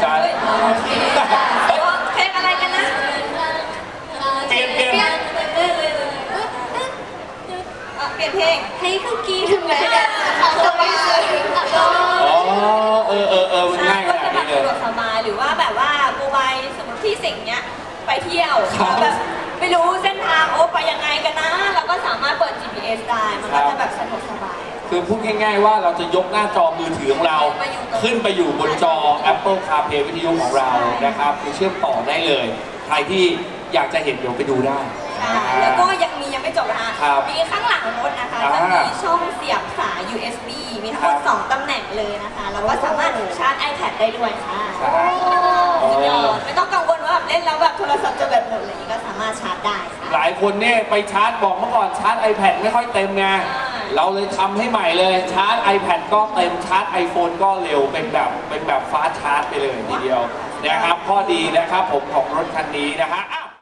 ใช่โอเคเพลงอะไรกันนะเปลี่ยนเปลี่ยนเปลี่ยนเพลงให้คุกกี้ถึงไหนกันเขาจะไม่ซื้ออ๋อเออเออเออมันง่ายขก็นาจะดนี้เลยสบายหรือว่าแบบว่าโมบายสมมติที่สิ่งเนี้ยไปเที่ยวแบบไม่รู้เส้นทางโอ้ไปยังไงกันนะเราก็สามารถเปิด GPS ได้ มันก็จะแบบ คือพูดง่ายๆว่าเราจะยกหน้าจอมือถือของเรา ขึ้นไปอยู่บนจอ Apple CarPlay วิทยุของเรานะครับคือเชื่อมต่อได้เลย ใครที่อยากจะเห็นเดี๋ยวไปดูได้ใช่แล้วก็ยังมียังไม่จบนะคะครับมีข้างหลังรถนะคะอ่าจะมีช่องเสียบสาย USB มีทั้งหมดครับ2ตำแหน่งเลยนะคะ แล้วก็สามารถชาร์จ iPad ได้ด้วยค่ะครับสุดยอดไม่ต้องกังวลว่าแบบเล่นแล้วแบบโทรศัพท์จะแบบหมดอะไรอย่างนี้ก็สามารถชาร์จได้ค่ะ หลายคนเนี่ยไปชาร์จบอกเมื่อก่อนชาร์จ iPad ไม่ค่อยเต็มไงใช่ เราเลยทำให้ใหม่เลยชาร์จ iPad ก็เต็มชาร์จ iPhone ก็เร็วเป็นแบบเป็นแบบฟ้าชาร์จไปเลยทีเดียวนะครับข้อดีนะครับผมของรถคันนี้นะฮะ